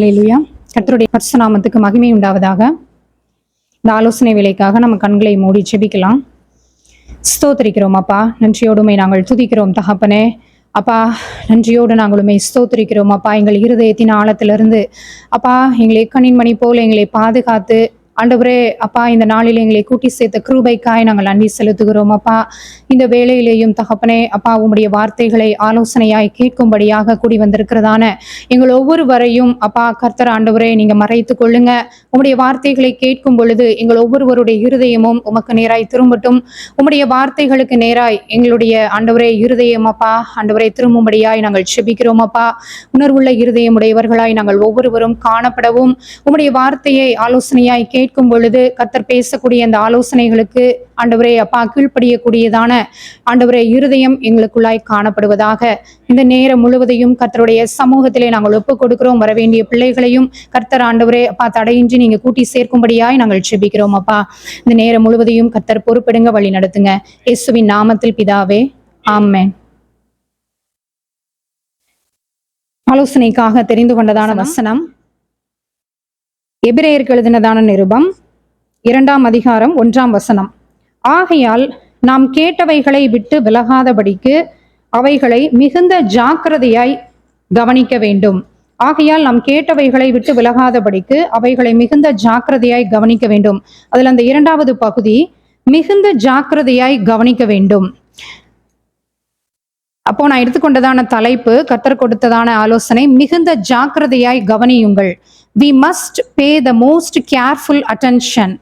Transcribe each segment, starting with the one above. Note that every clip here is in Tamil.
ஹல்லேலூயா கத்தருடைய பரிசுநாமத்துக்கு மகிமை உண்டாவதாக. இந்த ஆலோசனை வேலைக்காக நம்ம கண்களை மூடி செபிக்கலாம் ஸ்தோத்திரிக்கிறோம் அப்பா. நன்றியோடுமை நாங்கள் துதிக்கிறோம் தகப்பனே. அப்பா நன்றியோடு நாங்களுமே ஸ்தோத்திரிக்கிறோம் அப்பா. எங்கள் இருதயத்தின் ஆழத்திலிருந்து அப்பா எங்களை கண்ணின் மணி போல எங்களை பாதுகாத்து ஆண்டவரே அப்பா இந்த நாளில் எங்களை கூட்டி சேர்த்த கிருபைக்காய் நாங்கள் நன்றி செலுத்துகிறோம் அப்பா. இந்த வேலையிலேயும் தகப்பனே அப்பா உம்முடைய வார்த்தைகளை ஆலோசனையாய் கேட்கும்படியாக கூடி வந்திருக்கிறதான எங்கள் ஒவ்வொருவரையும் அப்பா கர்த்தர் ஆண்டவரே நீங்க மறைத்துக் கொள்ளுங்க. உம்முடைய வார்த்தைகளை கேட்கும் பொழுது எங்கள் ஒவ்வொருவருடைய இருதயமும் உமக்கு நேராய் திரும்பட்டும். உம்முடைய வார்த்தைகளுக்கு நேராய் எங்களுடைய ஆண்டவரே இருதயம் அப்பா ஆண்டவரே திரும்பும்படியாய் நாங்கள் செபிக்கிறோம் அப்பா. உணர்வுள்ள இருதயம் உடையவர்களாய் நாங்கள் ஒவ்வொருவரும் காணப்படவும். உம்முடைய வார்த்தையை ஆலோசனையாய் கேட்கும் பொழுது கர்த்தர் பேசக்கூடிய அந்த ஆலோசனைகளுக்கு ஆண்டவரே அப்பா கீழ்ப்படியக்கூடியதான ஆண்டவரே இருதயம் எங்களுக்குள்ளாய் காணப்படுவதாக. இந்த நேரம் முழுவதையும் கர்த்தருடைய சமூகத்திலே நாங்கள் ஒப்புக் கொடுக்கிறோம் வர வேண்டிய பிள்ளைகளையும் கர்த்தர் ஆண்டவரே அப்பா தடையின்றி நீங்க கூட்டி சேர்க்கும்படியாய் நாங்கள் செபிக்கிறோம் அப்பா. இந்த நேரம் முழுவதையும் கர்த்தர் பொறுப்பெடுங்க வழி நடத்துங்க. இயேசுவின் நாமத்தில் பிதாவே ஆமென். ஆலோசனைக்காக தெரிந்து கொண்டதான வசனம். எபிரேயருக்கு எழுதினதான நிருபம் இரண்டாம் அதிகாரம் ஒன்றாம் வசனம். ஆகையால் நாம் கேட்டவைகளை விட்டு விலகாதபடிக்கு அவைகளை மிகுந்த ஜாக்கிரதையாய் கவனிக்க வேண்டும். ஆகையால் நாம் கேட்டவைகளை விட்டு விலகாதபடிக்கு அவைகளை மிகுந்த ஜாக்கிரதையாய் கவனிக்க வேண்டும். அதில் அந்த இரண்டாவது பகுதி மிகுந்த ஜாக்கிரதையாய் கவனிக்க வேண்டும். அப்போ நான் எடுத்துக்கொண்டதான தலைப்பு கத்தர் கொடுத்ததான ஆலோசனை மிகுந்த ஜாக்கிரதையாய் கவனியுங்கள். We must pay the most careful attention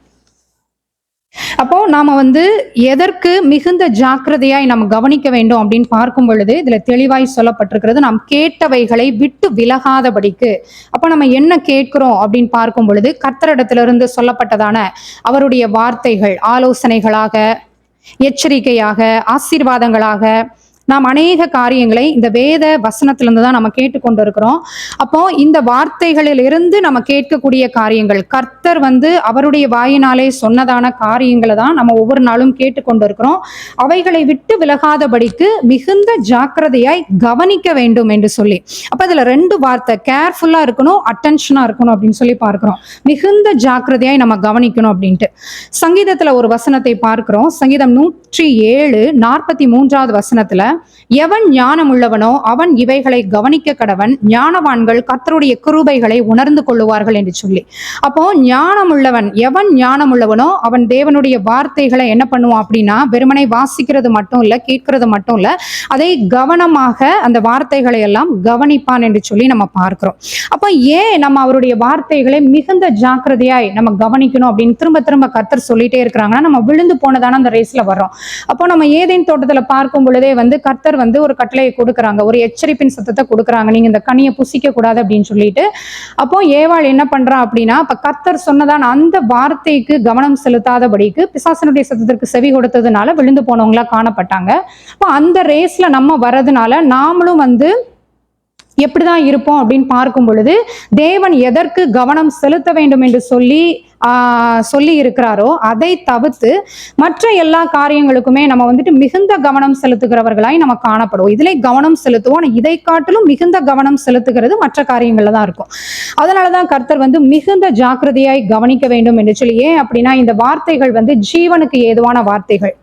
அப்போ நாம வந்து எதற்கு மிகுந்த ஜாக்கிரதையாய் நம்ம கவனிக்க வேண்டும் அப்படின்னு பார்க்கும் பொழுது இதுல தெளிவாய் சொல்லப்பட்டிருக்கிறது நாம் கேட்டவைகளை விட்டு விலகாதபடிக்கு. அப்ப நம்ம என்ன கேட்கிறோம் அப்படின்னு பார்க்கும் பொழுது கர்த்தரிடத்திலிருந்து சொல்லப்பட்டதான அவருடைய வார்த்தைகள் ஆலோசனைகளாக எச்சரிக்கையாக ஆசீர்வாதங்களாக நாம் அநேக காரியங்களை இந்த வேத வசனத்திலிருந்து தான் நம்ம கேட்டுக்கொண்டு இருக்கிறோம் அப்போ இந்த வார்த்தைகளில் இருந்து நம்ம கேட்கக்கூடிய காரியங்கள் கர்த்தர் வந்து அவருடைய வாயினாலே சொன்னதான காரியங்களை தான் நம்ம ஒவ்வொரு நாளும் கேட்டுக்கொண்டு இருக்கிறோம் அவைகளை விட்டு விலகாதபடிக்கு மிகுந்த ஜாக்கிரதையாய் கவனிக்க வேண்டும் என்று சொல்லி. அப்ப இதுல ரெண்டு வார்த்தை கேர்ஃபுல்லா இருக்கணும் அட்டென்ஷனா இருக்கணும் அப்படின்னு சொல்லி பார்க்கிறோம். மிகுந்த ஜாக்கிரதையாய் நம்ம கவனிக்கணும் அப்படின்ட்டு. சங்கீதத்துல ஒரு வசனத்தை பார்க்கிறோம். சங்கீதம் நூற்றி ஏழு நாற்பத்தி மூன்றாவது வசனத்துல எவன் ஞானம் உள்ளவனோ அவன் இவைகளை கவனிக்க கடவன். ஞானவான்கள் கத்தருடைய கிருபைகளை உணர்ந்து கொள்ளுவார்கள் என்று சொல்லி. அப்போ ஞானம் உள்ளவன் எவன் ஞானம் உள்ளவனோ அவன் தேவனுடைய வார்த்தைகளை என்ன பண்ணுவான் அப்படின்னா வெறுமனை வாசிக்கிறது மட்டும் இல்லை கேட்கறது மட்டும் இல்லை அதை கவனமாக அந்த வார்த்தைகளை எல்லாம் கவனிப்பான் என்று சொல்லி நம்ம பார்க்கிறோம். அப்போ ஏன் நம்ம அவருடைய வார்த்தைகளை மிகுந்த ஜாக்கிரதையாய் நம்ம கவனிக்கணும் அப்படின்னு திரும்ப திரும்ப கத்தர் சொல்லிட்டே இருக்கிறாங்கன்னா நம்ம விழுந்து போனதான அந்த ரேஸ்ல வர்றோம். அப்போ நம்ம ஏதேன் தோட்டத்தில் பார்க்கும் பொழுதே வந்து கர்த்தர் வந்து ஒரு கட்டளையை கொடுக்குறாங்க ஒரு எச்சரிப்பின் சத்தத்தை கொடுக்குறாங்க. நீங்கள் இந்த கனியை புசிக்க கூடாது அப்படின்னு சொல்லிட்டு. அப்போ ஏவாள் என்ன பண்ணுறான் அப்படின்னா இப்போ கர்த்தர் சொன்னதான அந்த வார்த்தைக்கு கவனம் செலுத்தாதபடிக்கு பிசாசனுடைய சத்தத்திற்கு செவி கொடுத்ததுனால விழுந்து போனவங்களா காணப்பட்டாங்க. அப்போ அந்த ரேஸில் நம்ம வர்றதுனால நாமளும் வந்து எப்படிதான் இருப்போம் அப்படின்னு பார்க்கும் பொழுது தேவன் எதற்கு கவனம் செலுத்த வேண்டும் என்று சொல்லி சொல்லி இருக்கிறாரோ அதை தவிர்த்து மற்ற எல்லா காரியங்களுக்குமே நம்ம வந்துட்டு மிகுந்த கவனம் செலுத்துகிறவர்களாய் நம்ம காணப்படுவோம். இதிலே கவனம் செலுத்துவோம். இதை காட்டிலும் மிகுந்த கவனம் செலுத்துகிறது மற்ற காரியங்கள்ல தான் இருக்கும். அதனாலதான் கர்த்தர் வந்து மிகுந்த ஜாக்கிரதையாய் கவனிக்க வேண்டும் என்று சொல்லி ஏன் அப்படின்னா இந்த வார்த்தைகள் வந்து ஜீவனுக்கு ஏதுவான வார்த்தைகள்.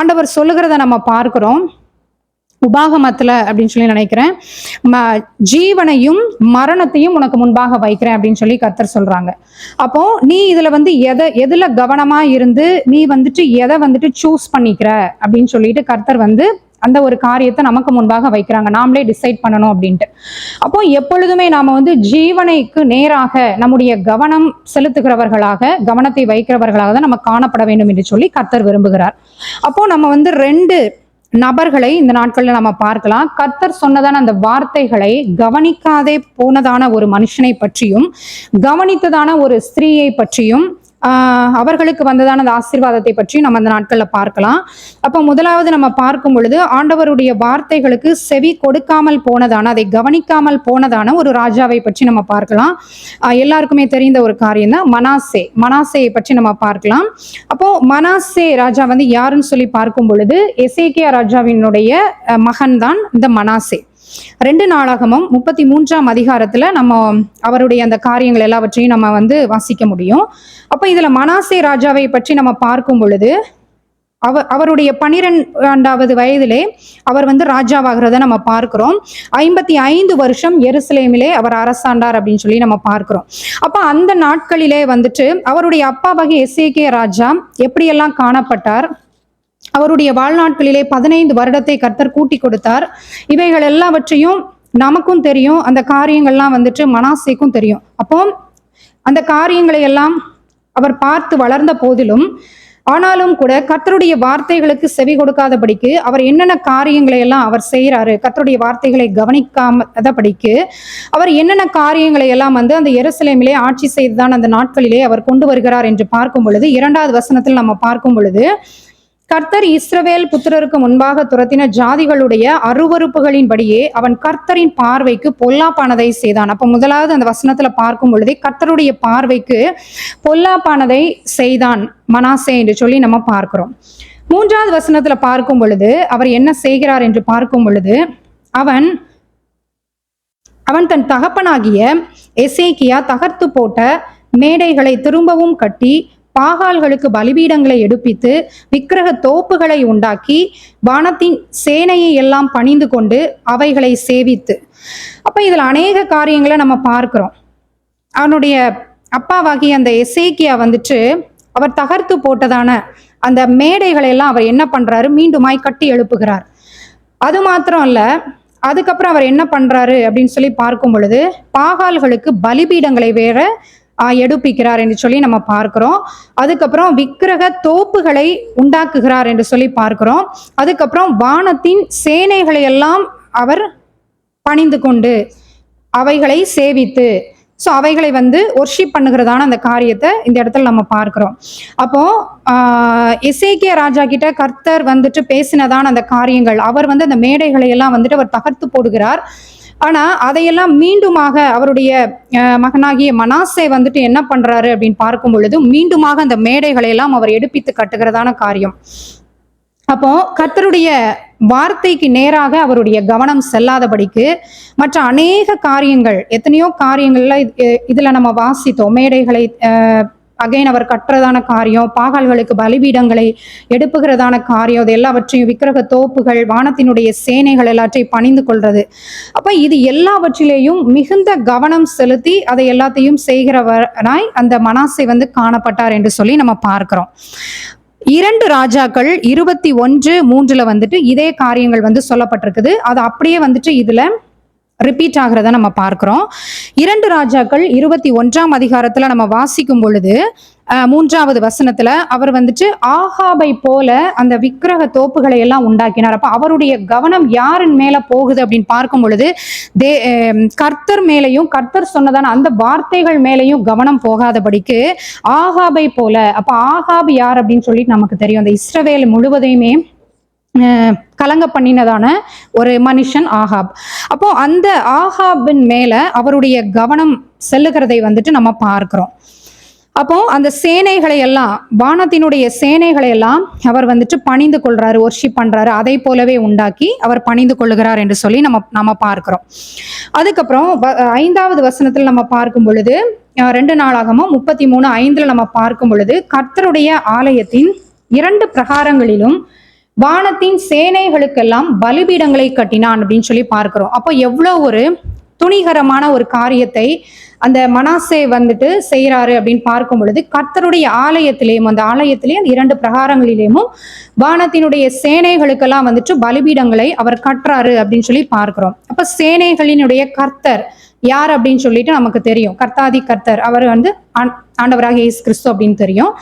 ஆண்டவர் சொல்லுகிறத நம்ம பார்க்கிறோம். உபாகமத்துல அப்படின்னு சொல்லி நினைக்கிறேன். ம- ஜீவனையும் மரணத்தையும் உனக்கு முன்பாக வைக்கிறேன் அப்படின்னு சொல்லி கர்த்தர் சொல்றாங்க. அப்போ நீ இதுல வந்து எதை எதுல கவனமா இருந்து நீ வந்துட்டு எதை வந்துட்டு சூஸ் பண்ணிக்கிற அப்படின்னு சொல்லிட்டு கர்த்தர் வந்து அந்த ஒரு காரியத்தை நமக்கு முன்பாக வைக்கிறாங்க. நாமளே டிசைட் பண்ணணும் அப்படின்ட்டு. அப்போ எப்பொழுதுமே நாம வந்து ஜீவனைக்கு நேராக நம்முடைய கவனம் செலுத்துகிறவர்களாக கவனத்தை வைக்கிறவர்களாக தான் நம்ம காணப்பட வேண்டும் என்று சொல்லி கர்த்தர் விரும்புகிறார். அப்போ நம்ம வந்து ரெண்டு நபர்களை இந்த நாட்கள்ல நம்ம பார்க்கலாம். கர்த்தர் சொன்னதான அந்த வார்த்தைகளை கவனிக்காதே போனதான ஒரு மனுஷனை பற்றியும் கவனித்ததான ஒரு ஸ்திரீயை பற்றியும் அவர்களுக்கு வந்ததான அந்த ஆசீர்வாதத்தை பற்றி நம்ம அந்த நாட்களில் பார்க்கலாம். அப்போ முதலாவது நம்ம பார்க்கும் பொழுது ஆண்டவருடைய வார்த்தைகளுக்கு செவி கொடுக்காமல் போனதான அதை கவனிக்காமல் போனதான ஒரு ராஜாவை பற்றி நம்ம பார்க்கலாம். எல்லாருக்குமே தெரிந்த ஒரு காரியம் தான் மனாசே. மனாசேயை பற்றி நம்ம பார்க்கலாம். அப்போ மனாசே ராஜா வந்து யாருன்னு சொல்லி பார்க்கும் பொழுது எசேக்கியா ராஜாவினுடைய மகன் தான் இந்த மனாசே. ரெண்டு நாளாகமும் முப்பத்தி மூன்றாம் அதிகாரத்துல நம்ம அவருடைய அந்த காரியங்கள் எல்லாவற்றையும் நம்ம வந்து வாசிக்க முடியும். அப்போ இதுல மனாசே ராஜாவை பற்றி நம்ம பார்க்கும் பொழுது அவ அவருடைய பனிரெண்டாவது வயதிலே அவர் வந்து ராஜாவாகிறத நம்ம பார்க்கிறோம். ஐம்பத்தி ஐந்து வருஷம் எருசலேமிலே அவர் அரசாண்டார் அப்படின்னு சொல்லி நம்ம பார்க்கிறோம். அப்போ அந்த நாட்களிலே வந்துட்டு அவருடைய அப்பாவாகிய எஸ்ஏகே ராஜா எப்படியெல்லாம் காணப்பட்டார்? அவருடைய வாழ்நாட்களிலே பதினைந்து வருடத்தை கர்த்தர் கூட்டி கொடுத்தார். இவைகள் எல்லாவற்றையும் நமக்கும் தெரியும். அந்த காரியங்கள்லாம் வந்துட்டு மனாசைக்கும் தெரியும். அப்போ அந்த காரியங்களை எல்லாம் அவர் பார்த்து வளர்ந்த போதிலும் ஆனாலும் கூட கர்த்தருடைய வார்த்தைகளுக்கு செவி கொடுக்காதபடிக்கு அவர் என்னென்ன காரியங்களை எல்லாம் அவர் செய்கிறாரு கர்த்தருடைய வார்த்தைகளை கவனிக்காமதபடிக்கு அவர் என்னென்ன காரியங்களை எல்லாம் வந்து அந்த எருசலேமிலே ஆட்சி செய்துதான் அந்த நாட்களிலே அவர் கொண்டு வருகிறார் என்று பார்க்கும் பொழுது இரண்டாவது வசனத்தில் நம்ம பார்க்கும் பொழுது கர்த்தர் இஸ்ரவேல் புத்திரருக்கு முன்பாக துரத்தின ஜாதிகளுடைய அருவருப்புகளின்படியே அவன் கர்த்தரின் பார்வைக்கு பொல்லாப்பானதை செய்தான். அப்ப முதலாவது அந்த வசனத்துல பார்க்கும் பொழுதே கர்த்தருடைய பார்வைக்கு பொல்லாப்பானதை செய்தான் மனாசே என்று சொல்லி நம்ம பார்க்கிறோம். மூன்றாவது வசனத்துல பார்க்கும் பொழுது அவர் என்ன செய்கிறார் என்று பார்க்கும் பொழுது அவன் அவன் தன் தகப்பனாகிய எசேக்கியா தகர்த்து போட்ட மேடைகளை திரும்பவும் கட்டி பாகால்களுக்கு பலிபீடங்களை எடுப்பித்து விக்கிரக தோப்புகளை உண்டாக்கி வானத்தின் சேனையை எல்லாம் பணிந்து கொண்டு அவைகளை சேவித்து. அப்ப இதுல அநேக காரியங்களை நம்ம பார்க்கிறோம். அவனுடைய அப்பாவாகி அந்த எசேக்கியா வந்துட்டு அவர் தகர்த்து போட்டதான அந்த மேடைகளை எல்லாம் அவர் என்ன பண்றாரு? மீண்டுமாய் கட்டி எழுப்புகிறார். அது மாத்திரம் அல்ல அதுக்கப்புறம் அவர் என்ன பண்றாரு அப்படின்னு சொல்லி பார்க்கும் பொழுது பாகால்களுக்கு பலிபீடங்களை வேற எடுப்பிக்கிறார் என்று சொல்லி நம்ம பார்க்கிறோம். அதுக்கப்புறம் விக்கிரக தோப்புகளை உண்டாக்குகிறார் என்று சொல்லி பார்க்கிறோம். அதுக்கப்புறம் வானத்தின் சேனைகளை எல்லாம் அவர் பணிந்து கொண்டு அவைகளை சேவித்து ஸோ அவைகளை வந்து ஒர்ஷிப் பண்ணுகிறதான அந்த காரியத்தை இந்த இடத்துல நம்ம பார்க்குறோம். அப்போ இசைக்கிய ராஜா கிட்ட கர்த்தர் வந்துட்டு பேசினதான அந்த காரியங்கள் அவர் வந்து அந்த மேடைகளை எல்லாம் வந்துட்டு அவர் தகர்த்து போடுகிறார். ஆனா அதையெல்லாம் மீண்டுமாக அவருடைய மகனாகிய மனாசே வந்துட்டு என்ன பண்றாரு அப்படின்னு பார்க்கும் பொழுது மீண்டுமாக அந்த மேடைகளை எல்லாம் அவர் எடுப்பித்து கட்டுகிறதான காரியம். அப்போ கர்த்தருடைய வார்த்தைக்கு நேராக அவருடைய கவனம் செல்லாதபடிக்கு மற்ற அநேக காரியங்கள் எத்தனையோ காரியங்கள்ல இது- இதுல நம்ம வாசித்தோம். மேடைகளை அகைன் அவர் கட்டுறதான காரியம் பாகால்களுக்கு பலிபீடங்களை எடுப்புகிறதான காரியம் இது எல்லாவற்றையும் விக்கிரக தோப்புகள் வானத்தினுடைய சேனைகள் எல்லாற்றையும் பணிந்து கொள்றது. அப்போ இது எல்லாவற்றிலேயும் மிகுந்த கவனம் செலுத்தி அதை எல்லாத்தையும் செய்கிறவராய் அந்த மனாசை வந்து காணப்பட்டார் என்று சொல்லி நம்ம பார்க்கிறோம். இரண்டு ராஜாக்கள் இருபத்தி ஒன்று மூன்றுல வந்துட்டு இதே காரியங்கள் வந்து சொல்லப்பட்டிருக்குது. அது அப்படியே வந்துட்டு இதுல ரிப்பீட் ஆகிறத நம்ம பார்க்கிறோம். இரண்டு ராஜாக்கள் இருபத்தி ஒன்றாம் அதிகாரத்துல நம்ம வாசிக்கும் பொழுது மூன்றாவது வசனத்துல அவர் வந்துட்டு ஆஹாபை போல அந்த விக்கிரக தோப்புகளை எல்லாம் உண்டாக்கினார். அப்ப அவருடைய கவனம் யாரின் மேல போகுது அப்படின்னு பார்க்கும் பொழுது தே கர்த்தர் மேலையும் கர்த்தர் சொன்னதான அந்த வார்த்தைகள் மேலையும் கவனம் போகாதபடிக்கு ஆஹாபை போல அப்ப ஆஹாப் யார் அப்படின்னு சொல்லிட்டு நமக்கு தெரியும். அந்த இஸ்ரவேல் முழுவதையுமே கலங்க பண்ணினதான ஒரு மனுஷன் ஆஹாப் அப்போ அந்த ஆஹாபின் மேல அவருடைய கவனம் செல்லுகிறதை வந்துட்டு நம்ம பார்க்கிறோம். அப்போ அந்த சேனைகளை எல்லாம் வானத்தினுடைய சேனைகளை எல்லாம் அவர் வந்துட்டு பணிந்து கொள்றாரு ஒர்ஷிப் பண்றாரு. அதை போலவே உண்டாக்கி அவர் பணிந்து கொள்ளுகிறார் என்று சொல்லி நம்ம நம்ம பார்க்கிறோம். அதுக்கப்புறம் வ- ஐந்தாவது வசனத்தில் நம்ம பார்க்கும் பொழுது ரெண்டு நாளாகமும் முப்பத்தி மூணு ஐந்துல நம்ம பார்க்கும் பொழுது கர்த்தருடைய ஆலயத்தின் இரண்டு பிரகாரங்களிலும் வானத்தின் சேனைகளுக்கெல்லாம் பலிபீடங்களை கட்டினான் அப்படின்னு சொல்லி பார்க்கிறோம். அப்போ எவ்வளோ ஒரு துணிகரமான ஒரு காரியத்தை அந்த மனாசே வந்துட்டு செய்கிறாரு அப்படின்னு பார்க்கும் பொழுது கர்த்தருடைய ஆலயத்திலேயும் அந்த ஆலயத்திலேயும் அந்த இரண்டு பிரகாரங்களிலேயும் வானத்தினுடைய சேனைகளுக்கெல்லாம் வந்துட்டு பலிபீடங்களை அவர் கட்டுறாரு அப்படின்னு சொல்லி பார்க்கிறோம். அப்ப சேனைகளினுடைய கர்த்தர் யார் அப்படின்னு சொல்லிட்டு நமக்கு தெரியும். கர்த்தாதி கர்த்தர். அவர் வந்து ஆண்டவராக இயேசு கிறிஸ்து அப்படின்னு தெரியும்.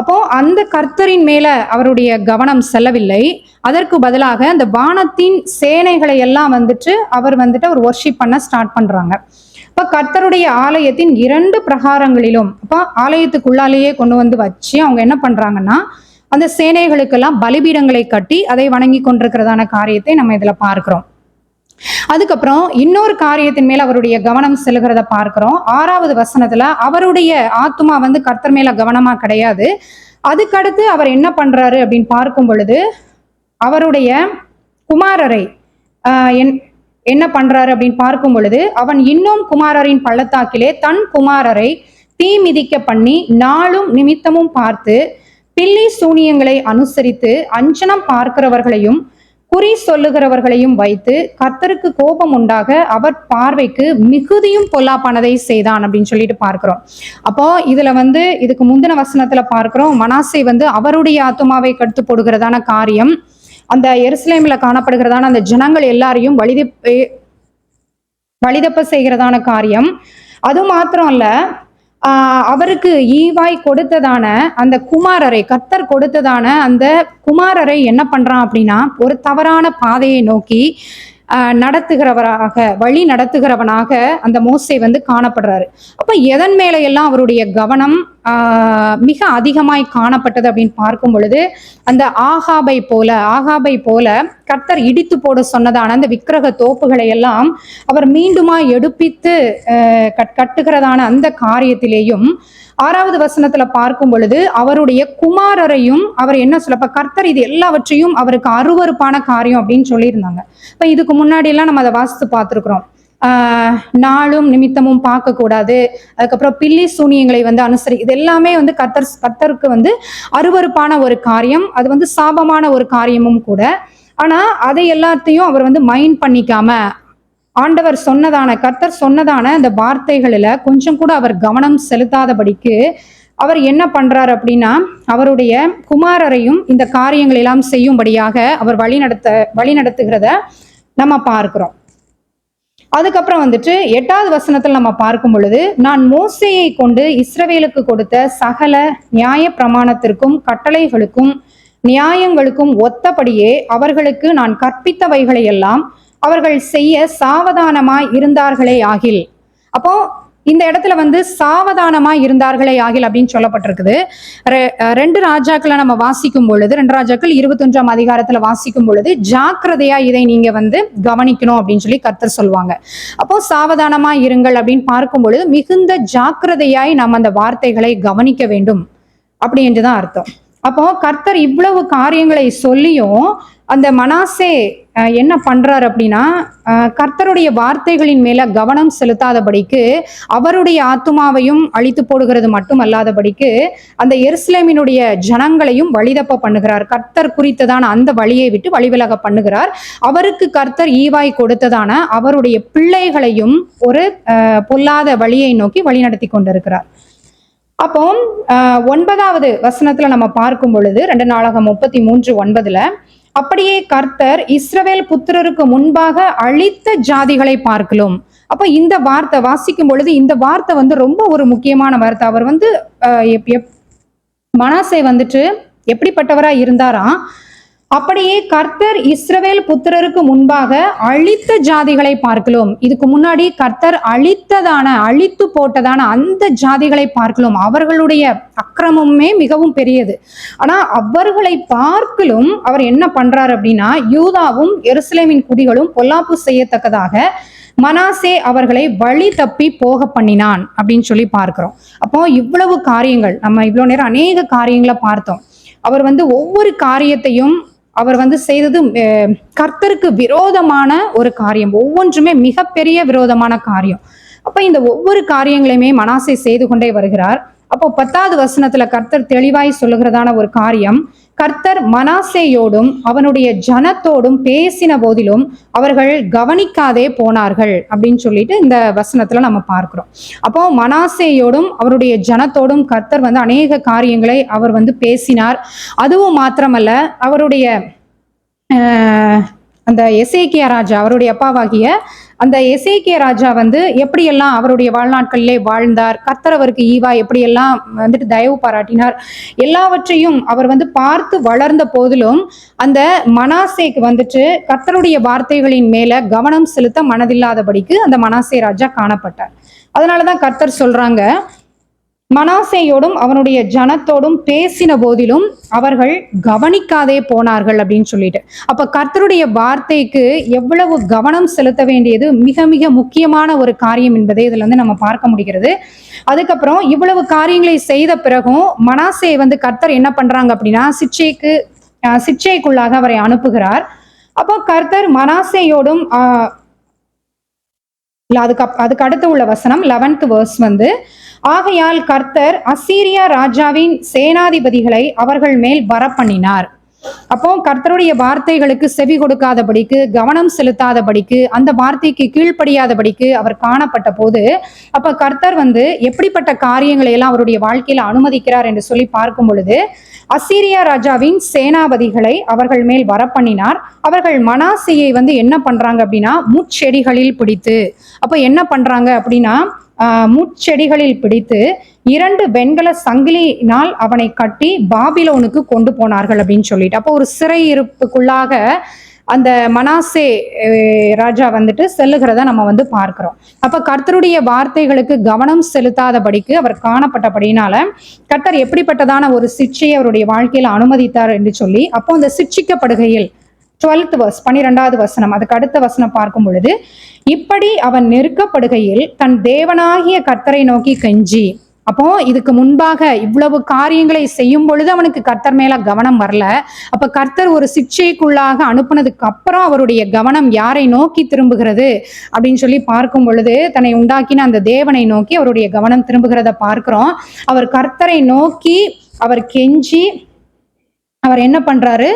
அப்போ அந்த கர்த்தரின் மேல அவருடைய கவனம் செல்லவில்லை. அதற்கு பதிலாக அந்த வானத்தின் சேனைகளை எல்லாம் வந்துட்டு அவர் வந்துட்டு அவர் ஒர்ஷிப் பண்ண ஸ்டார்ட் பண்றாங்க. இப்ப கர்த்தருடைய ஆலயத்தின் இரண்டு பிரகாரங்களிலும் அப்ப ஆலயத்துக்குள்ளாலேயே கொண்டு வந்து வச்சு அவங்க என்ன பண்றாங்கன்னா அந்த சேனைகளுக்கெல்லாம் பலிபீடங்களை கட்டி அதை வணங்கி கொண்டிருக்கிறதான காரியத்தை நம்ம இதுல பார்க்கிறோம். அதுக்கப்புறம் இன்னொரு காரியத்தின் மேல் அவருடைய கவனம் செலுகிறத பார்க்கிறோம். ஆறாவது வசனத்துல அவருடைய ஆத்மா வந்து கர்த்தர் மேல கவனமா கிடையாது. அதுக்கடுத்து அவர் என்ன பண்றாரு அப்படின்னு பார்க்கும் பொழுது அவருடைய குமாரரை என் என்ன பண்றாரு அப்படின்னு பார்க்கும் பொழுது அவன் இன்னும் குமாரரின் பள்ளத்தாக்கிலே தன் குமாரரை தீ மிதிக்க பண்ணி நாளும் நிமித்தமும் பார்த்து பில்லி சூனியங்களை அனுசரித்து அஞ்சனம் பார்க்கிறவர்களையும் குறி சொல்லுகிறவர்களையும் வைத்து கர்த்தருக்கு கோபம் உண்டாக அவர் பார்வைக்கு மிகுதியும் பொல்லாப்பானதை செய்தான் அப்படின்னு சொல்லிட்டு பார்க்கிறோம். அப்போ இதுல வந்து இதுக்கு முந்தின வசனத்துல பார்க்கிறோம் மனாசை வந்து அவருடைய ஆத்துமாவை கடுத்து போடுகிறதான காரியம் அந்த எருசலேம்ல காணப்படுகிறதான அந்த ஜனங்கள் எல்லாரையும் வழிதப்ப வழிதப்ப செய்கிறதான காரியம். அது மாத்திரம் அல்ல அவருக்கு ஈவாய் கொடுத்ததான அந்த குமாரரை கத்தர் கொடுத்ததான அந்த குமாரரை என்ன பண்றான் அப்படின்னா ஒரு தவறான பாதையை நோக்கி நடத்துகிறவராக வழி நடத்துகிறவனாக அந்த மோசை வந்து காணப்படுறாரு. அப்ப எதன் மேல எல்லாம் அவருடைய கவனம் மிக அதிகமாய் காணப்பட்டது அப்படின்னு பார்க்கும் பொழுது அந்த ஆகாபை போல ஆகாபை போல கர்த்தர் இடித்து போட சொன்னதான அந்த விக்கிரக தோப்புகளை எல்லாம் அவர் மீண்டுமா எடுப்பித்து கட்- கட்டுகிறதான அந்த காரியத்திலேயும் ஆறாவது வசனத்துல பார்க்கும் பொழுது அவருடைய குமாரரையும் அவர் என்ன சொல்லப்ப கர்த்தர் இது எல்லாவற்றையும் அவருக்கு அருவருப்பான காரியம் அப்படின்னு சொல்லியிருந்தாங்க. இப்ப இதுக்கு முன்னாடி எல்லாம் நம்ம அதை வாசித்து பார்த்துருக்குறோம். நாளும் நிமித்தமும் பார்க்கக்கூடாது. அதுக்கப்புறம் பில்லி சூனியங்களை வந்து அனுசரி இது எல்லாமே வந்து கர்த்தர் கர்த்தருக்கு வந்து அருவருப்பான ஒரு காரியம் அது வந்து சாபமான ஒரு காரியமும் கூட. ஆனா அதை எல்லாத்தையும் அவர் வந்து மைண்ட் பண்ணிக்காம ஆண்டவர் சொன்னதான கர்த்தர் சொன்னதான அந்த வார்த்தைகளில் கொஞ்சம் கூட அவர் கவனம் செலுத்தாதபடிக்கு அவர் என்ன பண்றார் அப்படின்னா அவருடைய குமாரரையும் இந்த காரியங்கள் எல்லாம் செய்யும்படியாக அவர் வழி நடத்த வழி நடத்துகிறத நம்ம பார்க்கிறோம். அதுக்கப்புறம் வந்துட்டு எட்டாவது வசனத்தில் நம்ம பார்க்கும் பொழுது நான் மோசையை கொண்டு இஸ்ரவேலுக்கு கொடுத்த சகல நியாய பிரமாணத்திற்கும் கட்டளைகளுக்கும் நியாயங்களுக்கும் ஒத்தபடியே அவர்களுக்கு நான் கற்பித்தவைகளை எல்லாம் அவர்கள் செய்ய சாவதானமாய் இருந்தார்களே ஆகில். அப்போ இந்த இடத்துல வந்து சாவதானமாய் இருந்தார்களே ஆகில் அப்படின்னு சொல்லப்பட்டிருக்குது. ரெ- ரெண்டு ராஜாக்களை நம்ம வாசிக்கும் பொழுது ரெண்டு ராஜாக்கள் இருபத்தொன்றாம் அதிகாரத்துல வாசிக்கும் பொழுது ஜாக்கிரதையா இதை நீங்க வந்து கவனிக்கணும் அப்படின்னு சொல்லி கர்த்தர் சொல்லுவாங்க அப்போ சாவதானமா இருங்கள் அப்படின்னு பார்க்கும் பொழுது மிகுந்த ஜாக்கிரதையாய் நம்ம அந்த வார்த்தைகளை கவனிக்க வேண்டும். அப்படி என்றுதான் அர்த்தம். அப்போ கர்த்தர் இவ்வளவு காரியங்களை சொல்லியும் அந்த மனாசே என்ன பண்றார் அப்படின்னா கர்த்தருடைய வார்த்தைகளின் மேல கவனம் செலுத்தாதபடிக்கு அவருடைய ஆத்துமாவையும் அழித்து போடுகிறது மட்டும் அல்லாதபடிக்கு அந்த எருசலேமினுடைய ஜனங்களையும் வழிதப்ப பண்ணுகிறார். கர்த்தர் குறித்ததான அந்த வழியை விட்டு வழிவிலக பண்ணுகிறார். அவருக்கு கர்த்தர் ஈவாய் கொடுத்ததான அவருடைய பிள்ளைகளையும் ஒரு பொல்லாத வழியை நோக்கி வழிநடத்தி கொண்டிருக்கிறார். அப்போ அஹ், ஒன்பதாவது வசனத்துல நம்ம பார்க்கும் பொழுது ரெண்டு நாளாக முப்பத்தி மூன்று ஒன்பதுல அப்படியே கர்த்தர் இஸ்ரவேல் புத்திரருக்கு முன்பாக அழித்த ஜாதிகளை பார்க்கலாம். அப்ப இந்த வார்த்தை வாசிக்கும் பொழுது இந்த வார்த்தை வந்து ரொம்ப ஒரு முக்கியமான வார்த்தை. அவர் வந்து அஹ், மனாசே வந்துட்டு எப்படிப்பட்டவரா இருந்தாரா? அப்படியே கர்த்தர் இஸ்ரவேல் புத்திரருக்கு முன்பாக அழித்த ஜாதிகளை பார்க்கலாம். இதுக்கு முன்னாடி கர்த்தர் அழித்ததான அழித்து போட்டதான அந்த ஜாதிகளை பார்க்கலாம். அவர்களுடைய அக்கிரமமே மிகவும் பெரியது. ஆனா அவர்களை பார்க்கலும் அவர் என்ன பண்றார் அப்படின்னா யூதாவும் எருசலேமின் குடிகளும் பொல்லாப்பு செய்யத்தக்கதாக மனாசே அவர்களை வழி தப்பி போக பண்ணினான் அப்படின்னு சொல்லி பார்க்கிறோம். அப்போ இவ்வளவு காரியங்கள் நம்ம இவ்வளவு நேரம் அநேக காரியங்களை பார்த்தோம். அவர் வந்து ஒவ்வொரு காரியத்தையும் அவர் வந்து செய்தது அஹ், கர்த்தருக்கு விரோதமான ஒரு காரியம். ஒவ்வொன்றுமே மிகப்பெரிய விரோதமான காரியம். அப்ப இந்த ஒவ்வொரு காரியங்களையுமே மனாசை செய்து கொண்டே வருகிறார். அப்போ பத்தாவது வசனத்துல கர்த்தர் தெளிவாய் சொல்லுகிறதான ஒரு காரியம் கர்த்தர் மனாசேயோடும் அவனுடைய ஜனத்தோடும் பேசின போதிலும் அவர்கள் கவனிக்காதே போனார்கள் அப்படின்னு சொல்லிட்டு இந்த வசனத்துல நம்ம பார்க்கிறோம். அப்போ மனாசேயோடும் அவருடைய ஜனத்தோடும் கர்த்தர் வந்து அநேக காரியங்களை அவர் வந்து பேசினார். அதுவும் மாத்திரமல்ல அவருடைய அந்த எசேக்கியா ராஜா அவருடைய அப்பாவாகிய அந்த எசேக்கிய ராஜா வந்து எப்படியெல்லாம் அவருடைய வாழ்நாட்களிலே வாழ்ந்தார் கர்த்தர் அவருக்கு ஈவா எப்படியெல்லாம் வந்துட்டு தயவு பாராட்டினார் எல்லாவற்றையும் அவர் வந்து பார்த்து வளர்ந்த போதிலும் அந்த மனாசேக்கு வந்துட்டு கர்த்தருடைய வார்த்தைகளின் மேல கவனம் செலுத்த மனதில்லாதபடிக்கு அந்த மனாசே ராஜா காணப்பட்டார். அதனாலதான் கர்த்தர் சொல்றாங்க மனாசேயோடும் அவனுடைய ஜனத்தோடும் பேசின போதிலும் அவர்கள் கவனிக்காதே போனார்கள் அப்படின்னு சொல்லிட்டு. அப்ப கர்த்தருடைய வார்த்தைக்கு எவ்வளவு கவனம் செலுத்த வேண்டியது மிக மிக முக்கியமான ஒரு காரியம் என்பதை இதுல வந்து நம்ம பார்க்க முடிகிறது. அதுக்கப்புறம் இவ்வளவு காரியங்களை செய்த பிறகும் மனாசே வந்து கர்த்தர் என்ன பண்றாங்க அப்படின்னா சிச்சைக்கு சிச்சைக்குள்ளாக அவரை அனுப்புகிறார். அப்போ கர்த்தர் மனாசேயோடும் ஆஹ், இல்லை அதுக்கு அதுக்கு அடுத்து உள்ள வசனம் லெவன்த் வேர்ஸ் வந்து ஆகையால் கர்த்தர் அசீரியா ராஜாவின் சேனாதிபதிகளை அவர்கள் மேல் வரப்பண்ணினார். அப்போ கர்த்தருடைய வார்த்தைகளுக்கு செவி கொடுக்காதபடிக்கு கவனம் செலுத்தாதபடிக்கு அந்த வார்த்தைக்கு கீழ்ப்படியாதபடிக்கு அவர் காணப்பட்ட போது அப்ப கர்த்தர் வந்து எப்படிப்பட்ட காரியங்களை எல்லாம் அவருடைய வாழ்க்கையில அனுமதிக்கிறார் என்று சொல்லி பார்க்கும் பொழுது அசீரியா ராஜாவின் சேனாபதிகளை அவர்கள் மேல் வரப்பண்ணினார். அவர்கள் மனாசியை வந்து என்ன பண்றாங்க அப்படின்னா முச்செடிகளில் பிடித்து அப்ப என்ன பண்றாங்க அப்படின்னா முட்செடிகளில் பிடித்து இரண்டு வெண்கல சங்கிலியினால் அவனை கட்டி பாபிலோனுக்கு கொண்டு போனார்கள் அப்படின்னு சொல்லிட்டு. அப்போ ஒரு சிறையிருப்புக்குள்ளாக அந்த மனாசே ராஜா வந்துட்டு செல்லுகிறத நம்ம வந்து பார்க்கிறோம். அப்ப கர்த்தருடைய வார்த்தைகளுக்கு கவனம் செலுத்தாதபடிக்கு அவர் காணப்பட்டபடினால கர்த்தர் எப்படிப்பட்டதான ஒரு சிக்ஷையை அவருடைய வாழ்க்கையில அனுமதித்தார் என்று சொல்லி அப்போ அந்த சிக்ஷிக்கப்படுகையில் டுவெல்த் வர்ஸ் பன்னிரெண்டாவது வசனம் அதுக்கு அடுத்த வசனம் பார்க்கும் பொழுது இப்படி அவன் நெருக்கப்படுகையில் தன் தேவனாகிய கர்த்தரை நோக்கி கெஞ்சி. அப்போ இதுக்கு முன்பாக இவ்வளவு காரியங்களை செய்யும் பொழுது அவனுக்கு கர்த்தர் மேல கவனம் வரல. அப்ப கர்த்தர் ஒரு சிக்ஷைக்குள்ளாக அனுப்புனதுக்கு அப்புறம் அவருடைய கவனம் யாரை நோக்கி திரும்புகிறது அப்படின்னு சொல்லி பார்க்கும் பொழுது தன்னை உண்டாக்கின அந்த தேவனை நோக்கி அவருடைய கவனம் திரும்புகிறத பார்க்கிறோம். அவர் கர்த்தரை நோக்கி அவர் கெஞ்சி அவர் என்ன பண்றாரு?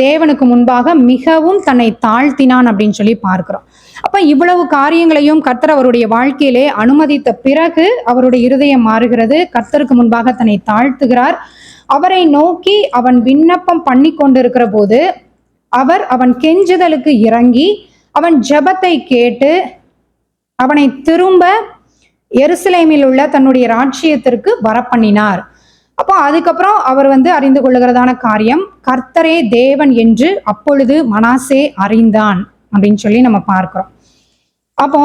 தேவனுக்கு முன்பாக மிகவும் தன்னை தாழ்த்தினான் அப்படின்னு சொல்லி பார்க்கிறோம். அப்ப இவ்வளவு காரியங்களையும் கர்த்தர் அவருடைய வாழ்க்கையிலே அனுமதித்த பிறகு அவருடைய இருதயம் மாறுகிறது. கர்த்தருக்கு முன்பாக தன்னை தாழ்த்துகிறார். அவரை நோக்கி அவன் விண்ணப்பம் பண்ணி கொண்டிருக்கிற போது அவர் அவன் கெஞ்சுதலுக்கு இறங்கி அவன் ஜெபத்தை கேட்டு அவனை திரும்ப எருசலேமில் உள்ள தன்னுடைய ராஜ்யத்திற்கு வரப்பண்ணினார். அப்போ அதுக்கப்புறம் அவர் வந்து அறிந்து கொள்ளுகிறதான காரியம் கர்த்தரே தேவன் என்று அப்பொழுது மனாசே அறிந்தான் அப்படின்னு சொல்லி நம்ம பார்க்கிறோம். அப்போ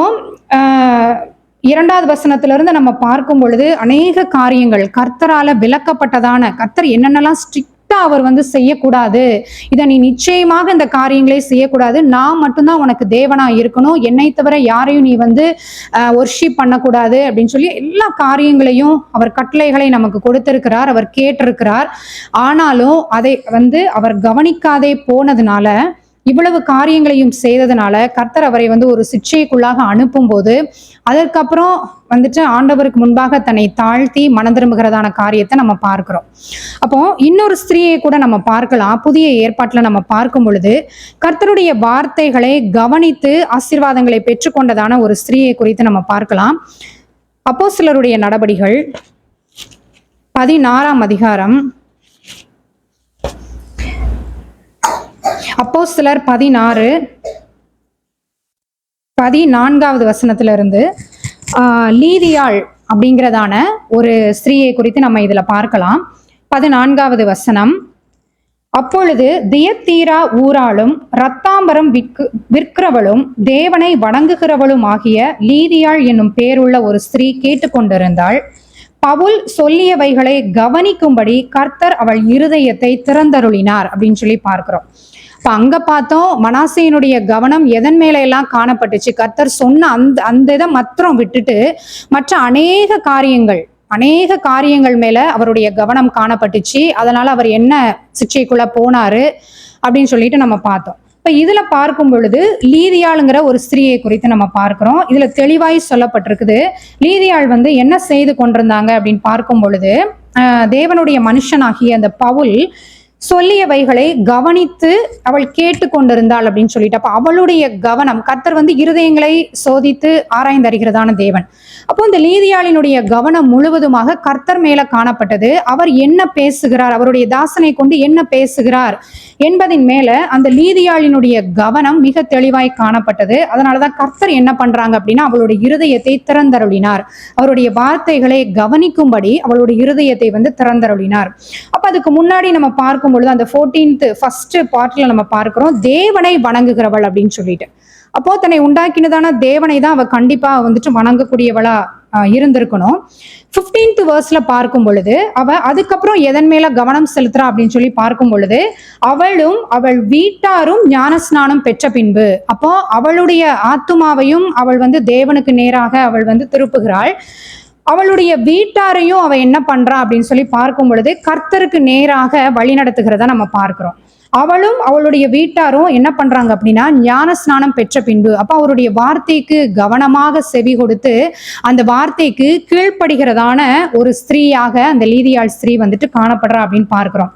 இரண்டாவது வசனத்திலிருந்து நம்ம பார்க்கும் பொழுது அநேக காரியங்கள் கர்த்தரால விளக்கப்பட்டதான கர்த்தர் என்னென்னலாம் ஸ்ட்ரிக் அவர் வந்து செய்யக்கூடாது. இதை நீ நிச்சயமாக இந்த காரியங்களை செய்யக்கூடாது. நான் மட்டும்தான் உனக்கு தேவனா இருக்கணும். என்னை தவிர யாரையும் நீ வந்து ஒர்ஷிப் பண்ணக்கூடாது அப்படின்னு சொல்லி எல்லா காரியங்களையும் அவர் கட்டளைகளை நமக்கு கொடுத்திருக்கிறார் அவர் கேட்டிருக்கிறார். ஆனாலும் அதை வந்து அவர் கவனிக்காதே போனதுனால இவ்வளவு காரியங்களையும் செய்ததுனால கர்த்தர் அவரை வந்து ஒரு சிக்ஷைக்குள்ளாக அனுப்பும்போது அதற்கப்புறம் வந்துட்டு ஆண்டவருக்கு முன்பாக தன்னை தாழ்த்தி மனம் திரும்புகிறதான காரியத்தை நம்ம பார்க்கிறோம். அப்போ இன்னொரு ஸ்திரீயை கூட நம்ம பார்க்கலாம். புதிய ஏற்பாட்டில் நம்ம பார்க்கும் பொழுது கர்த்தருடைய வார்த்தைகளை கவனித்து ஆசீர்வாதங்களை பெற்றுக்கொண்டதான ஒரு ஸ்திரீயை குறித்து நம்ம பார்க்கலாம். அப்போ சிலருடைய நடபடிகள் பதினாறாம் அதிகாரம் அப்போ சிலர் பதினாறு பதினான்காவது வசனத்திலிருந்து ஆஹ், லீதியாள் அப்படிங்கிறதான ஒரு ஸ்திரீயை குறித்து நம்ம இதுல பார்க்கலாம். பதினான்காவது வசனம் அப்பொழுது தியத்தீரா ஊராளும் ரத்தாம்பரம் விற்கு விற்கிறவளும் தேவனை வணங்குகிறவளும் ஆகிய லீதியாள் என்னும் பேருள்ள ஒரு ஸ்திரீ கேட்டுக்கொண்டிருந்தாள். பவுல் சொல்லியவைகளை கவனிக்கும்படி கர்த்தர் அவள் இருதயத்தை திறந்தருளினார் அப்படின்னு சொல்லி பார்க்கிறோம். இப்ப அங்க பார்த்தோம் மனாசையினுடைய கவனம் எதன் மேல எல்லாம் காணப்பட்டுச்சு? கர்த்தர் சொன்ன அந்த அந்த இதை மாத்திரம் விட்டுட்டு மற்ற அநேக காரியங்கள் அநேக காரியங்கள் மேல அவருடைய கவனம் காணப்பட்டுச்சு. அதனால அவர் என்ன சிக்ஷைக்குள்ள போனாரு அப்படின்னு சொல்லிட்டு நம்ம பார்த்தோம். இப்ப இதுல பார்க்கும் பொழுது லீதியாளுங்கிற ஒரு ஸ்திரீயை குறித்து நம்ம பார்க்கிறோம். இதுல தெளிவாய் சொல்லப்பட்டிருக்குது. லீதியாள் வந்து என்ன செய்து கொண்டிருந்தாங்க அப்படின்னு பார்க்கும் பொழுது தேவனுடைய மனுஷனாகிய அந்த பவுல் சொல்லியவைகளை கவனித்து அவள் கேட்டு கொண்டிருந்தாள் அப்படின்னு சொல்லிட்டு அப்ப அவளுடைய கவனம் கர்த்தர் வந்து இருதயங்களை சோதித்து ஆராய்ந்தறிகிறதான தேவன். அப்போ இந்த லீதியாளினுடைய கவனம் முழுவதுமாக கர்த்தர் மேல காணப்பட்டது. அவர் என்ன பேசுகிறார் அவருடைய தாசனை கொண்டு என்ன பேசுகிறார் என்பதின் மேல அந்த லீதியாளினுடைய கவனம் மிக தெளிவாய் காணப்பட்டது. அதனாலதான் கர்த்தர் என்ன பண்றாங்க அப்படின்னா அவளுடைய இருதயத்தை திறந்தருளினார். அவருடைய வார்த்தைகளை கவனிக்கும்படி அவளுடைய இருதயத்தை வந்து திறந்தருளினார். அப்ப அதுக்கு முன்னாடி நம்ம பார்க்கும் பொழுது அந்த ஃபோர்டீன்த் ஃபர்ஸ்ட் பார்ட்ல நம்ம பார்க்கிறோம் தேவனை வணங்குகிறவள் அப்படின்னு சொல்லிட்டு. அப்போ தன்னை உண்டாக்கினதான தேவனை தான் அவ கண்டிப்பா வந்துட்டு வணங்கக்கூடியவளா இருந்திருக்கணும். ஃபிஃப்டீன்த் வேர்ஸ்ல பார்க்கும் பொழுது அவ அதுக்கப்புறம் எதன் மேல கவனம் செலுத்துறா அப்படின்னு சொல்லி பார்க்கும் பொழுது அவளும் அவள் வீட்டாரும் ஞானஸ்நானம் பெற்ற பின்பு அப்போ அவளுடைய ஆத்துமாவையும் அவள் வந்து தேவனுக்கு நேராக அவள் வந்து திருப்புகிறாள். அவளுடைய வீட்டாரையும் அவ என்ன பண்றா அப்படின்னு சொல்லி பார்க்கும் பொழுது கர்த்தருக்கு நேராக வழி நடத்துகிறத நம்ம பார்க்கிறோம். அவளும் அவளுடைய வீட்டாரும் என்ன பண்றாங்க அப்படின்னா ஞான ஸ்நானம் பெற்ற பின்பு அப்ப அவருடைய வார்த்தைக்கு கவனமாக செவி கொடுத்து அந்த வார்த்தைக்கு கீழ்ப்படுகிறதான ஒரு ஸ்திரீயாக அந்த லீதியாள் ஸ்திரீ வந்துட்டு காணப்படுறா அப்படின்னு பார்க்கிறோம்.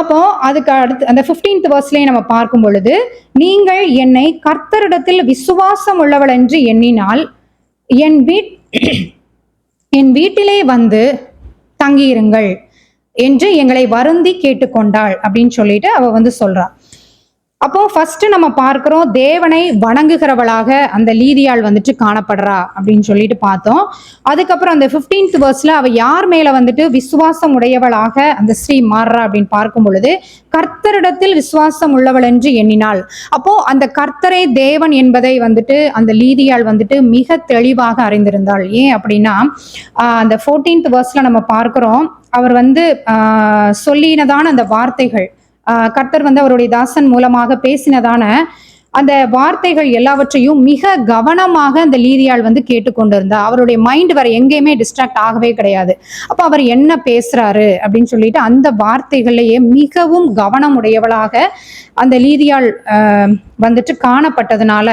அப்போ அதுக்கு அடுத்து அந்த 15th வேர்ஸ்லயே நம்ம பார்க்கும் பொழுது நீங்கள் என்னை கர்த்தரிடத்தில் விசுவாசம் உள்ளவள் என்று எண்ணினால் என் வீட் என் வீட்டிலே வந்து தங்கியிருங்கள் என்று எங்களை வருந்தி கேட்டுக்கொண்டாள் அப்படின்னு சொல்லிட்டு அவ வந்து சொல்றா. அப்போ ஃபர்ஸ்ட் நம்ம பார்க்கிறோம் தேவனை வணங்குகிறவளாக அந்த லீதியாள் வந்துட்டு காணப்படுறா அப்படின்னு சொல்லிட்டு பார்த்தோம். அதுக்கப்புறம் அந்த 15th வேர்ஸ்ல அவ யார் மேல வந்துட்டு விசுவாசம் உடையவளாக அந்த ஸ்ரீ மாறுறா அப்படின்னு பார்க்கும் பொழுது கர்த்தரிடத்தில் விசுவாசம் உள்ளவள் என்று எண்ணினாள். அப்போ அந்த கர்த்தரே தேவன் என்பதை வந்துட்டு அந்த லீதியாள் வந்துட்டு மிக தெளிவாக அறிந்திருந்தாள். ஏன் அப்படின்னா அந்த 14th வேர்ஸ்ல நம்ம பார்க்கிறோம் அவர் வந்து சொல்லினதான அந்த வார்த்தைகள் கர்த்தர் வந்து அவருடைய தாசன் மூலமாக பேசினதான அந்த வார்த்தைகள் எல்லாவற்றையும் மிக கவனமாக அந்த லீதியால் வந்து கேட்டுக்கொண்டிருந்தா. அவருடைய மைண்ட் வர எங்கேயுமே டிஸ்ட்ராக்ட் ஆகவே கிடையாது. அப்ப அவர் என்ன பேசுறாரு அப்படின்னு சொல்லிட்டு அந்த வார்த்தைகளையே மிகவும் கவனம் உடையவளாக அந்த லீதியால் வந்துட்டு காணப்பட்டதுனால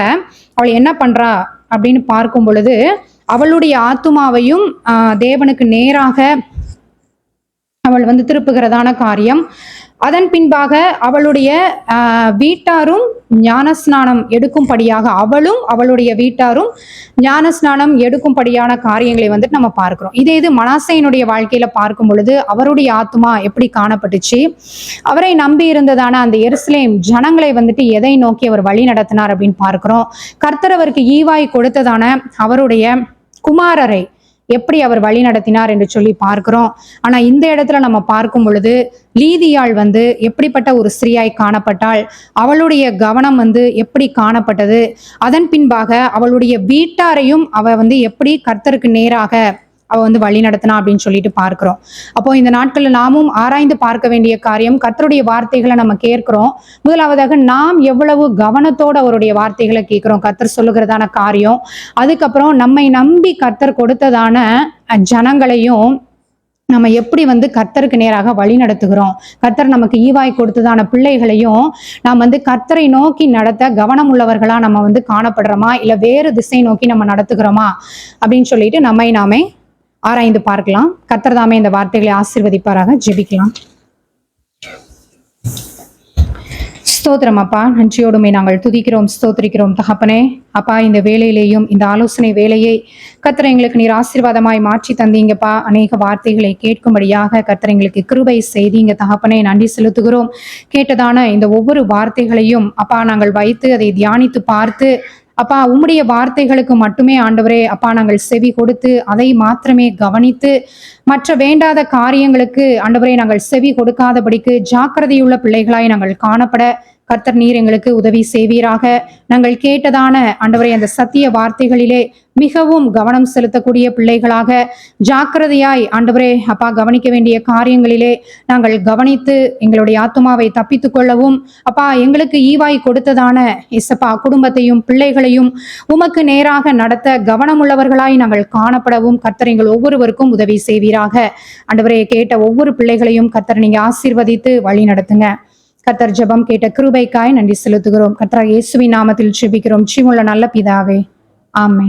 அவள் என்ன பண்றா அப்படின்னு பார்க்கும் பொழுது அவளுடைய ஆத்துமாவையும் தேவனுக்கு நேராக அவள் வந்து திருப்புகிறதான காரியம் அதன் பின்பாக அவளுடைய வீட்டாரும் ஞானஸ்நானம் எடுக்கும்படியாக அவளும் அவளுடைய வீட்டாரும் ஞானஸ்நானம் எடுக்கும்படியான காரியங்களை வந்துட்டு நம்ம பார்க்கிறோம். இதே இது மனாசையினுடைய வாழ்க்கையில பார்க்கும் பொழுது அவருடைய ஆத்மா எப்படி காணப்பட்டுச்சு? அவரை நம்பி இருந்ததான அந்த எருசலேம் ஜனங்களை வந்துட்டு எதை நோக்கி அவர் வழி நடத்தினார் அப்படின்னு பார்க்கிறோம். கர்த்தர் அவருக்கு ஈவாய் கொடுத்ததான அவருடைய குமாரரை எப்படி அவர் வழி நடத்தினார் என்று சொல்லி பார்க்கிறோம். ஆனா இந்த இடத்துல நம்ம பார்க்கும் பொழுது லீதியாள் வந்து எப்படிப்பட்ட ஒரு ஸ்திரீயாய் காணப்பட்டாள் அவளுடைய கவனம் வந்து எப்படி காணப்பட்டது அதன் பின்பாக அவளுடைய வீட்டாரையும் அவ வந்து எப்படி கர்த்தருக்கு நேராக அவ வந்து வழி நடத்தினா அப்படின்னு சொல்லிட்டு பார்க்கிறோம். அப்போ இந்த நாட்கள்ல நாமும் ஆராய்ந்து பார்க்க வேண்டிய காரியம் கர்த்தருடைய வார்த்தைகளை நம்ம கேட்கிறோம். முதலாவதாக நாம் எவ்வளவு கவனத்தோட அவருடைய வார்த்தைகளை கேட்கிறோம். கர்த்தர் சொல்லுகிறதான காரியம். அதுக்கப்புறம் நம்மை நம்பி கர்த்தர் கொடுத்ததான ஜனங்களையும் நம்ம எப்படி வந்து கர்த்தருக்கு நேராக வழி நடத்துகிறோம். கர்த்தர் நமக்கு ஈவாய் கொடுத்ததான பிள்ளைகளையும் நாம் வந்து கர்த்தரை நோக்கி நடத்த கவனம் உள்ளவர்களா நம்ம வந்து காணப்படுறோமா? இல்லை வேறு திசை நோக்கி நம்ம நடத்துகிறோமா? அப்படின்னு சொல்லிட்டு நம்மை நாமே ஆராய்ந்து பார்க்கலாம். கத்தர்தாமே இந்த வார்த்தைகளை ஆசீர்வதிப்பாராக. ஜெபிக்கலாம். ஸ்தோத்திரம் அப்பா. நன்றியோடுமே நாங்கள் துதிக்கிறோம் ஸ்தோத்திரிக்கிறோம். தகப்பனே அப்பா இந்த வேலையிலேயும் இந்த ஆலோசனை வேலையை கத்திர எங்களுக்கு நீர் ஆசீர்வாதமாய் மாற்றி தந்தீங்கப்பா. அநேக வார்த்தைகளை கேட்கும்படியாக கத்திர எங்களுக்கு கிருபை செய்தீங்க. தகப்பனே நன்றி செலுத்துகிறோம். கேட்டதான இந்த ஒவ்வொரு வார்த்தைகளையும் அப்பா நாங்கள் வைத்து அதை தியானித்து பார்த்து அப்பா உம்முடைய வார்த்தைகளுக்கு மட்டுமே ஆண்டவரே அப்பா நாங்கள் செவி கொடுத்து அதை மாத்திரமே கவனித்து மற்ற வேண்டாத காரியங்களுக்கு ஆண்டவரே நாங்கள் செவி கொடுக்காதபடிக்கு ஜாக்கிரதையுள்ள பிள்ளைகளாய் நாங்கள் காணப்பட கர்த்தர் நீர் எங்களுக்கு உதவி செய்வீராக. நாங்கள் கேட்டதான ஆண்டவரை அந்த சத்திய வார்த்தைகளிலே மிகவும் கவனம் செலுத்தக்கூடிய பிள்ளைகளாக ஜாக்கிரதையாய் ஆண்டவரே அப்பா கவனிக்க வேண்டிய காரியங்களிலே நாங்கள் கவனித்து எங்களுடைய ஆத்துமாவை தப்பித்துக் கொள்ளவும் அப்பா எங்களுக்கு ஈவாய் கொடுத்ததான இசப்பா குடும்பத்தையும் பிள்ளைகளையும் உமக்கு நேராக நடத்த கவனமுள்ளவர்களாய் நாங்கள் காணப்படவும் கர்த்தர் எங்கள் ஒவ்வொருவருக்கும் உதவி செய்வீராக. ஆண்டவரே கேட்ட ஒவ்வொரு பிள்ளைகளையும் கர்த்தர் நீங்க ஆசீர்வதித்து வழி நடத்துங்க கத்தர் ஜபம் கேட்ட கிருபைக்காய் நன்றி செலுத்துகிறோம். கத்தரா இயேசுவின் நாமத்தில் ஜெபிக்கிறோம். ஜீவனுள்ள நல்ல பிதாவே. ஆமே